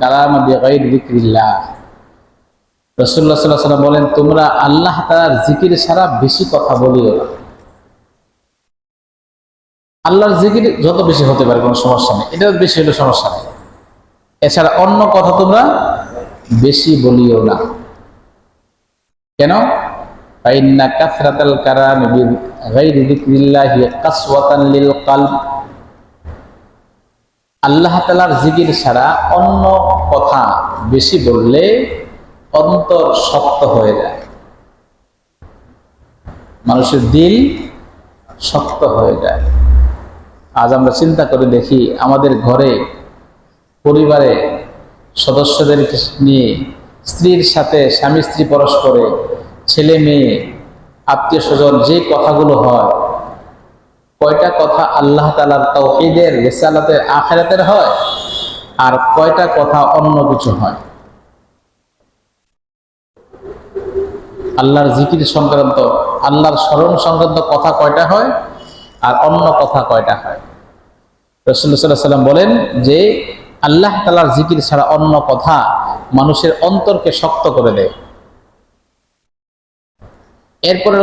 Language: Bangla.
কালাম আল্লাহর জিকির যত বেশি হতে পারে, কোনো সমস্যা নেই। এটা বেশি হলে সমস্যা নেই। এছাড়া অন্য কথা তোমরা বেশি বলিও না। কেন? ফাইন্না কাসরাতাল কারামি বিগাইরি যিকরিল্লাহি কাসওয়াতান লিল কলব। আল্লাহ তালার জিকির ছাড়া অন্য কথা বেশি বললে অন্তর শক্ত হয়ে যায়। মানুষের দিল শক্ত হয়ে যায়। আজ আমরা চিন্তা করে দেখি আমাদের ঘরে, পরিবারে সদস্যদেরকে নিয়ে স্ত্রীর সাথে স্বামী স্ত্রী পরস্পরে ছেলে মেয়ে আত্মীয় স্বজন যে কথাগুলো হয় কয়টা কথা আল্লাহ তালার তৌহিদের রেসালাতের আখেরাতের হয় আর কয়টা কথা অন্য কিছু হয়? আল্লাহর জিকির সংক্রান্ত, আল্লাহর স্মরণ সংক্রান্ত কথা কয়টা হয় আর অন্য কথা কয়টা হয়? রসুল্লাহ সাল্লাম বলেন যে আল্লাহ তালার জিকির ছাড়া অন্য কথা মানুষের অন্তরকে শক্ত করে দেয়। এরপরে